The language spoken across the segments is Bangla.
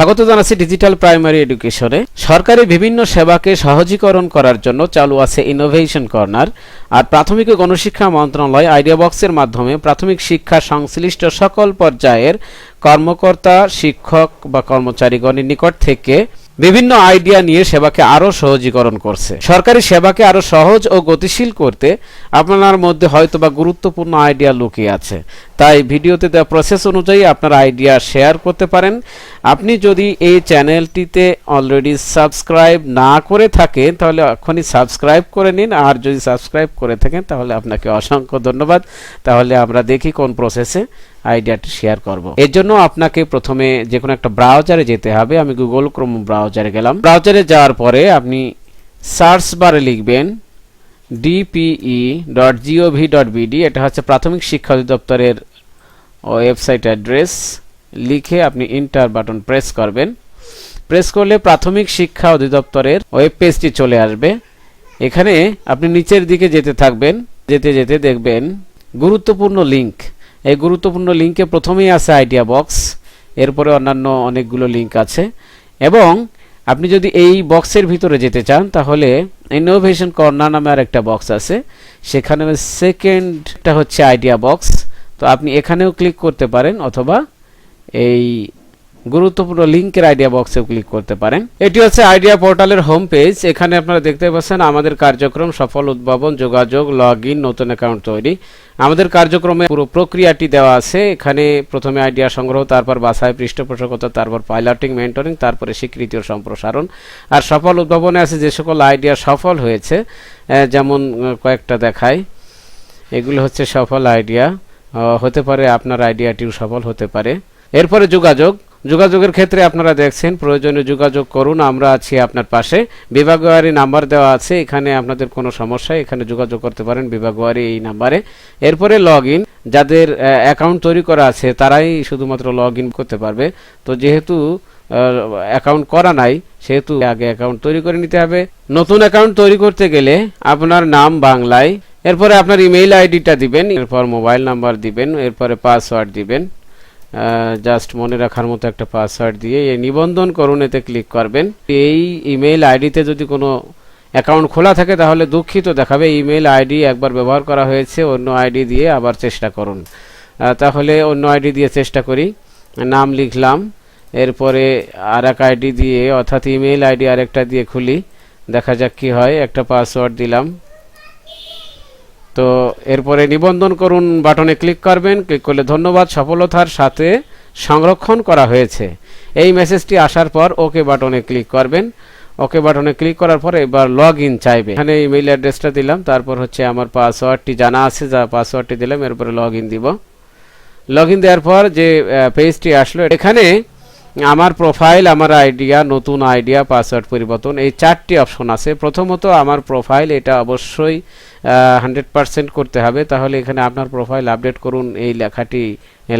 স্বাগত জানাচ্ছি ডিজিটাল প্রাইমারি এডুকেশনে। সরকারি বিভিন্ন সেবাকে সহজীকরণ করার জন্য চালু আছে ইনোভেশন কর্নার আর প্রাথমিক গণশিক্ষা মন্ত্রণালয় আইডিয়া বক্সের মাধ্যমে প্রাথমিক শিক্ষা সংশ্লিষ্ট সকল পর্যায়ের কর্মকর্তা, শিক্ষক বা কর্মচারীগণের নিকট থেকে বিভিন্ন আইডিয়া নিয়ে সেবাকে আরও সহজীকরণ করছে। সরকারি সেবাকে আরও সহজ ও গতিশীল করতে আপনার মধ্যে হয়তো বা গুরুত্বপূর্ণ আইডিয়া লুকিয়ে আছে। তাই ভিডিওতে দেওয়া প্রসেস অনুযায়ী আপনার আইডিয়া শেয়ার করতে পারেন। আপনি যদি এই চ্যানেলটিতে অলরেডি সাবস্ক্রাইব না করে থাকেন, তাহলে এখনই সাবস্ক্রাইব করে নিন। আর যদি সাবস্ক্রাইব করে থাকেন, তাহলে আপনাকে অসংখ্য ধন্যবাদ। তাহলে আমরা দেখি কোন প্রসেসে আইডিয়াটি শেয়ার করব। এর জন্য আপনাকে প্রথমে যে কোনো একটা ব্রাউজারে যেতে হবে। আমি গুগল ক্রোম ব্রাউজারে গেলাম। ব্রাউজারে যাওয়ার পরে আপনি সার্চ বারে লিখবেন DPE dot GOV dot BD এটা হচ্ছে প্রাথমিক শিক্ষা অধিদপ্তরের ওয়েবসাইট অ্যাড্রেস লিখে আপনি ইন্টার বাটন প্রেস করবেন। প্রেস করলে প্রাথমিক শিক্ষা অধিদপ্তরের ওয়েব পেজটি চলে আসবে। এখানে আপনি নিচের দিকে যেতে থাকবেন, যেতে যেতে দেখবেন গুরুত্বপূর্ণ লিংক এই গুরুত্বপূর্ণ লিংকে প্রথমেই আছে আইডিয়া বক্স এরপরে অন্যান্য অনেকগুলো লিংক আছে। এবং আপনি যদি এই বক্সের ভিতরে যেতে চান, তাহলে ইনোভেশন কর্নার নামে আর একটা বক্স আছে। সেখানে সেকেন্ডটা হচ্ছে আইডিয়া বক্স তো আপনি এখানেও ক্লিক করতে পারেন অথবা এই গুরুত্বপূর্ণ লিঙ্কের আইডিয়া বক্সেও ক্লিক করতে পারেন। এটি হচ্ছে আইডিয়া পোর্টালের হোম পেজ এখানে আপনারা দেখতে পাচ্ছেন আমাদের কার্যক্রম সফল উদ্ভাবন, যোগাযোগ লগ ইন নতুন অ্যাকাউন্ট তৈরি। আমাদের কার্যক্রমে পুরো প্রক্রিয়াটি দেওয়া আছে। এখানে প্রথমে আইডিয়া সংগ্রহ, তারপর বাছাই, পৃষ্ঠপোষকতা, তারপর পাইলটিং মেন্টরিং তারপরে স্বীকৃতি ও সম্প্রসারণ। আর সফল উদ্ভাবনে আছে যে সকল আইডিয়া সফল হয়েছে যেমন কয়েকটা দেখায় এগুলো হচ্ছে সফল আইডিয়া হতে পারে আপনার আইডিয়াটিও সফল হতে পারে। এরপরে যোগাযোগ। যোগাযোগের ক্ষেত্রে আপনারা দেখছেন, প্রয়োজনে যোগাযোগ করুন, আমরা আছি আপনার পাশে। বিভাগওয়ারি নাম্বার দেওয়া আছে, এখানে আপনাদের কোনো সমস্যা, এখানে যোগাযোগ করতে পারেন বিভাগওয়ারি এই নাম্বারে। এরপরে লগ ইন যাদের অ্যাকাউন্ট তৈরি করা আছে, তারাই শুধুমাত্র লগ ইন করতে পারবে। তো যেহেতু অ্যাকাউন্ট করা নাই, সেহেতু আগে অ্যাকাউন্ট তৈরি করে নিতে হবে। নতুন অ্যাকাউন্ট তৈরি করতে গেলে আপনার নাম বাংলায় এরপরে আপনার ইমেইল আইডিটা দিবেন, এরপর মোবাইল নাম্বার দিবেন, এরপরে পাসওয়ার্ড দিবেন। জাস্ট মনে রাখার মতো একটা পাসওয়ার্ড দিয়ে এই নিবন্ধন করুন, এতে ক্লিক করবেন। এই ইমেইল আইডিতে যদি কোনো অ্যাকাউন্ট খোলা থাকে, তাহলে দুঃখিত দেখাবে। ইমেল আইডি একবার ব্যবহার করা হয়েছে, অন্য আইডি দিয়ে আবার চেষ্টা করুন। তাহলে অন্য আইডি দিয়ে চেষ্টা করি। নাম লিখলাম, এরপরে আর এক আইডি দিয়ে, অর্থাৎ ইমেল আইডি আরেকটা দিয়ে খুলি। দেখা যাক কি হয়, একটা পাসওয়ার্ড দিলাম। তো এরপরে নিবন্ধন করুন বাটনে ক্লিক করবেন, ক্লিক করলে ধন্যবাদ, সফলতার সাথে সংরক্ষণ করা হয়েছে। এই মেসেজটি আসার পর ওকে বাটনে ক্লিক করবেন। ওকে বাটনে ক্লিক করার পর এবার লগ ইন চাইবে। এখানে ইমেইল অ্যাড্রেসটা দিলাম, তারপর হচ্ছে আমার পাসওয়ার্ডটি জানা আছে, যা পাসওয়ার্ডটি দিলাম এরপরে লগ ইন দিব। লগ ইন দেওয়ার পর যে পেজটি আসলো, এখানে আমার প্রোফাইল আমার আইডিয়া নতুন আইডিয়া পাসওয়ার্ড পরিবর্তন, এই চারটি অপশন আছে। প্রথমত, আমার প্রোফাইল এটা অবশ্যই হান্ড্রেড পারসেন্ট করতে হবে। তাহলে এখানে আপনার প্রোফাইল আপডেট করুন, এই লেখাটি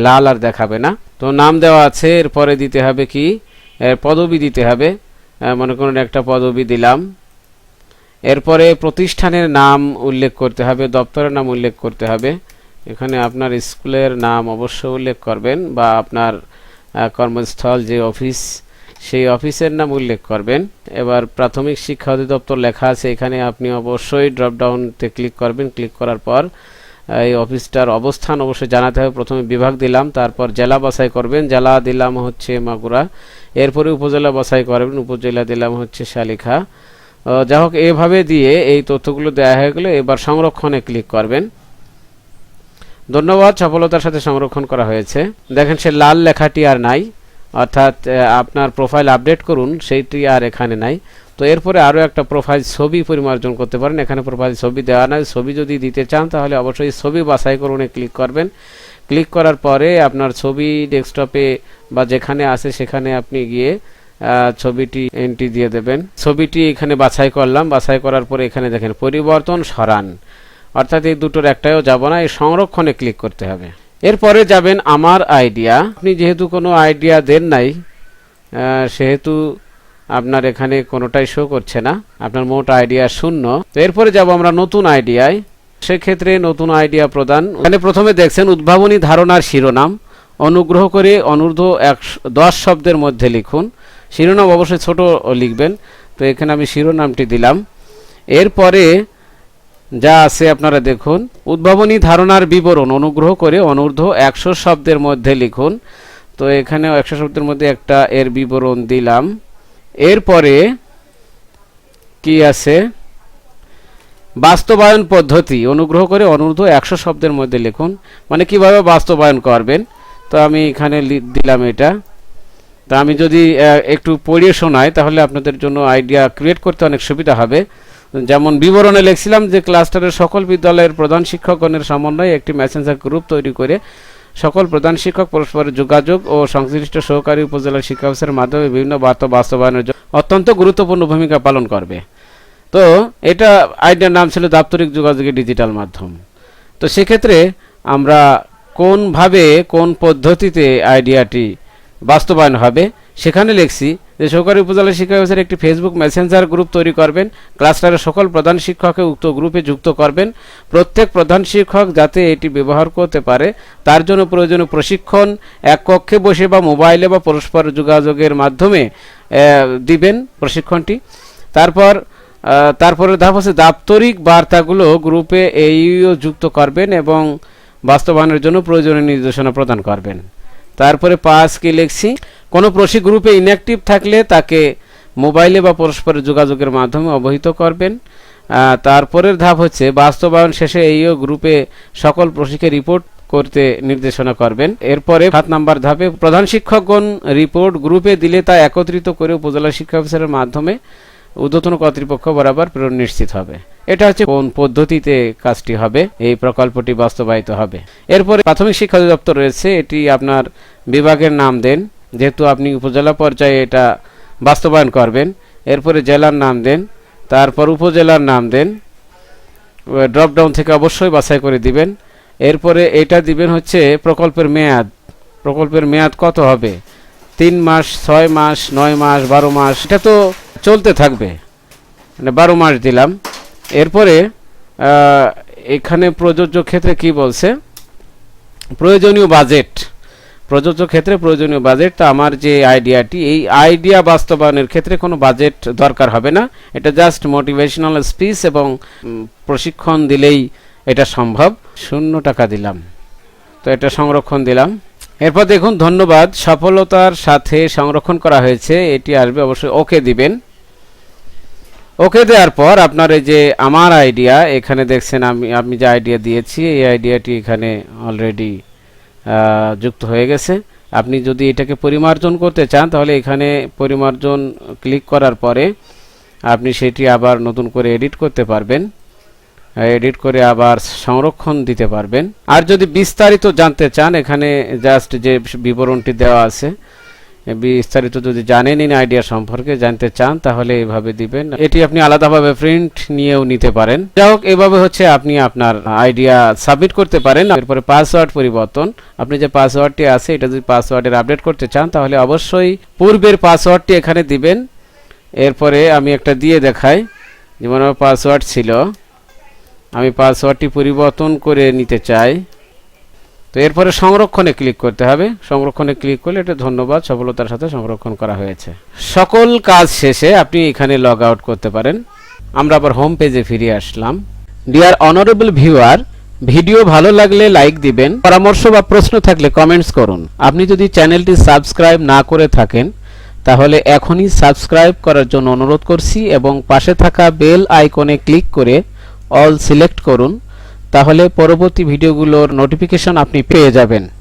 লাল আর দেখাবে না। তো নাম দেওয়া আছে, এরপরে দিতে হবে কি? পদবি দিতে হবে। মনে করুন একটা পদবি দিলাম। এরপরে প্রতিষ্ঠানের নাম উল্লেখ করতে হবে, দপ্তরের নাম উল্লেখ করতে হবে। এখানে আপনার স্কুলের নাম অবশ্যই উল্লেখ করবেন, বা আপনার কর্মস্থল যে অফিস, সেই অফিসের নাম উল্লেখ করবেন। এবার প্রাথমিক শিক্ষা অধিদপ্তর লেখা আছে, এখানে আপনি অবশ্যই ড্রপডাউনতে ক্লিক করবেন। ক্লিক করার পর এই অফিসটার অবস্থান অবশ্যই জানাতে হবে। প্রথমে বিভাগ দিলাম, তারপর জেলা বাছাই করবেন। জেলা দিলাম হচ্ছে মাগুরা, এরপরে উপজেলা বাছাই করবেন। উপজেলা দিলাম হচ্ছে শালিখা। যাই হোক, এভাবে দিয়ে এই তথ্যগুলো দেওয়া হয়ে গেলে। এবার সংরক্ষণে ক্লিক করবেন। ধন্যবাদ, সফলতার সাথে সংরক্ষণ করা হয়েছে। দেখেন, সে লাল লেখাটি আর নাই। অর্থাৎ আপনার প্রোফাইল আপডেট করুন, সেইটি আর এখানে নাই। তো এরপরে আরও একটা প্রোফাইল ছবি পরিমার্জন করতে পারেন। এখানে প্রোফাইল ছবি দেওয়া নাই। ছবি যদি দিতে চান, তাহলে অবশ্যই ছবি বাছাই করুন ক্লিক করবেন। ক্লিক করার পরে আপনার ছবি ডেস্কটপে বা যেখানে আছে, সেখানে আপনি গিয়ে ছবিটি এন্ট্রি দিয়ে দেবেন। ছবিটি এখানে বাছাই করলাম। বাছাই করার পরে এখানে দেখেন, পরিবর্তন সরান। অর্থাৎ এই দুটোর একটাও যাব না, এই সংরক্ষণে ক্লিক করতে হবে। এরপরে যাবেন আমার আইডিয়া আপনি যেহেতু কোনো আইডিয়া দেন নাই সেহেতু আপনার এখানে কোনোটাই শো করছে না। আপনার মোট আইডিয়া শূন্য। এরপরে যাব আমরা নতুন আইডিয়ায় সেক্ষেত্রে নতুন আইডিয়া প্রদান। এখানে প্রথমে দেখছেন উদ্ভাবনী ধারণার শিরোনাম। অনুগ্রহ করে অনূর্ধ্ব এক দশ শব্দের মধ্যে লিখুন। শিরোনাম অবশ্যই ছোট লিখবেন। তো এখানে আমি শিরোনামটি দিলাম। এরপরে যা আছে আপনারা দেখুন। উদ্ভাবনী ধারণার বিবরণ অনুগ্রহ করে অনূর্ধ্ব একশো শব্দের মধ্যে লিখুন। তো এখানে একশো শব্দের মধ্যে একটা এর বিবরণ দিলাম। এরপরে কি আছে? বাস্তবায়ন পদ্ধতি অনুগ্রহ করে অনূর্ধ্ব একশো শব্দের মধ্যে লিখুন। মানে কীভাবে বাস্তবায়ন করবেন? তো আমি এখানে দিলাম এটা। তা আমি যদি একটু পড়িয়ে শোনাই, তাহলে আপনাদের জন্য আইডিয়া ক্রিয়েট করতে অনেক সুবিধা হবে। যেমন বিবরণে লিখছিলাম যে ক্লাস্টারের সকল বিদ্যালয়ের প্রধান শিক্ষকগণের সমন্বয়ে একটি মেসেঞ্জার গ্রুপ তৈরি করে সকল প্রধান শিক্ষক পরস্পরের যোগাযোগ ও সংশ্লিষ্ট সহকারী উপজেলা শিক্ষা অফিসের মাধ্যমে বিভিন্ন বার্তা বাস্তবায়নের অত্যন্ত গুরুত্বপূর্ণ ভূমিকা পালন করবে। তো এটা আইডিয়ার নাম ছিল দাপ্তরিক যোগাযোগের ডিজিটাল মাধ্যম। তো সেক্ষেত্রে আমরা কোনভাবে কোন পদ্ধতিতে আইডিয়াটি বাস্তবায়ন হবে সেখানে লিখছি যে সহকারী উপজেলা শিক্ষা অফিসের একটি ফেসবুক মেসেঞ্জার গ্রুপ তৈরি করবেন। ক্লাস্টারের সকল প্রধান শিক্ষককে উক্ত গ্রুপে যুক্ত করবেন। প্রত্যেক প্রধান শিক্ষক যাতে এটি ব্যবহার করতে পারে, তার জন্য প্রয়োজনীয় প্রশিক্ষণ এক কক্ষে বসে বা মোবাইলে বা পরস্পর যোগাযোগের মাধ্যমে দিবেন প্রশিক্ষণটি। তারপর তারপরে ধাপ হচ্ছে দাপ্তরিক বার্তাগুলো গ্রুপে এইও যুক্ত করবেন এবং বাস্তবায়নের জন্য প্রয়োজনীয় নির্দেশনা প্রদান করবেন। তারপরে কি লিখছি? কোনো প্রশি গ্রুপে ইনঅ্যাক্টিভ থাকলে তাকে মোবাইলে বা পরস্পরের যোগাযোগের মাধ্যমে অবহিত করবেন। তারপরের ধাপ হচ্ছে বাস্তবায়ন শেষে এইও গ্রুপে সকল প্রশিকে রিপোর্ট করতে নির্দেশনা করবেন। এরপরে সাত নাম্বার ধাপে প্রধান শিক্ষকগণ রিপোর্ট গ্রুপে দিলে তা একত্রিত করে উপজেলা শিক্ষা অফিসারের মাধ্যমে ঊর্ধ্বতন কর্তৃপক্ষ বরাবর প্রেরণ নিশ্চিত হবে। এটা হচ্ছে কোন পদ্ধতিতে কাজটি হবে, এই প্রকল্পটি বাস্তবায়িত হবে। এরপরে প্রাথমিক শিক্ষা দপ্তর রয়েছে, এটি আপনার বিভাগের নাম দেন। যেহেতু আপনি উপজেলা পর্যায়ে এটা বাস্তবায়ন করবেন, এরপরে জেলার নাম দেন, তারপর উপজেলার নাম দেন ড্রপডাউন থেকে অবশ্যই বাছাই করে দিবেন। এরপরে এটা দিবেন হচ্ছে প্রকল্পের মেয়াদ। প্রকল্পের মেয়াদ কত হবে? তিন মাস, ছয় মাস, নয় মাস, বারো মাস, এটা তো চলতে থাকবে। মানে বারো মাস দিলাম। এরপরে এখানে প্রযোজ্য ক্ষেত্রে কি বলছে? প্রয়োজনীয় বাজেট। প্রযোজ্য ক্ষেত্রে প্রয়োজনীয় বাজেট, তো আমার যে আইডিয়াটি, এই আইডিয়া বাস্তবায়নের ক্ষেত্রে কোনো বাজেট দরকার হবে না। এটা জাস্ট মোটিভেশনাল স্পিচ এবং প্রশিক্ষণ দিলেই এটা সম্ভব। শূন্য টাকা দিলাম। তো এটা সংরক্ষণ দিলাম। এরপর দেখুন, ধন্যবাদ। সফলতার সাথে সংরক্ষণ করা হয়েছে। এটি আসবে, অবশ্যই ওকে দিবেন। ওকে দেওয়ার পর আপনার এই যে আমার আইডিয়া এখানে দেখছেন আমি আমি যে আইডিয়া দিয়েছি, এই আইডিয়াটি এখানে অলরেডি যুক্ত হয়ে গেছে। আপনি যদি এটাকে পরিমার্জন করতে চান, তাহলে এখানে পরিমার্জন ক্লিক করার পরে আপনি সেটি আবার নতুন করে এডিট করতে পারবেন। এডিট করে আবার সংরক্ষণ দিতে পারবেন। আর যদি বিস্তারিত জানতে চান, এখানে জাস্ট যে বিবরণটি দেওয়া আছে বিস্তারিত যদি জানেন, ইন আইডিয়া সম্পর্কে জানতে চান, তাহলে এভাবে দিবেন। এটি আপনি আলাদাভাবে প্রিন্ট নিয়েও নিতে পারেন। যাই হোক, এভাবে হচ্ছে আপনি আপনার আইডিয়া সাবমিট করতে পারেন। এরপরে পাসওয়ার্ড পরিবর্তন। আপনি যে পাসওয়ার্ডটি আছে, এটা যদি পাসওয়ার্ডের আপডেট করতে চান, তাহলে অবশ্যই পূর্বের পাসওয়ার্ডটি এখানে দিবেন। এরপরে আমি একটা দিয়ে দেখাই। যেমন আমার পাসওয়ার্ড ছিল। আমি পাসওয়ার্ডটি পরিবর্তন করে নিতে চাই। তো এরপরে সংরক্ষণে ক্লিক করতে হবে। সংরক্ষণে ক্লিক করলে এটা ধন্যবাদ, সফলতার সাথে সংরক্ষণ করা হয়েছে। সকল কাজ শেষে আপনি এখানে লগ আউট করতে পারেন। আমরা আবার হোম পেজে ফিরে আসলাম। ডিয়ার অনারেবল ভিউয়ার ভিডিও ভালো লাগলে লাইক দিবেন। পরামর্শ বা প্রশ্ন থাকলে কমেন্টস করুন। আপনি যদি চ্যানেলটি সাবস্ক্রাইব না করে থাকেন, তাহলে এখনই সাবস্ক্রাইব করার জন্য অনুরোধ করছি এবং পাশে থাকা বেল আইকনে ক্লিক করে অল সিলেক্ট করুন। তাহলে পরবর্তী ভিডিওগুলোর নোটিফিকেশন আপনি পেয়ে যাবেন।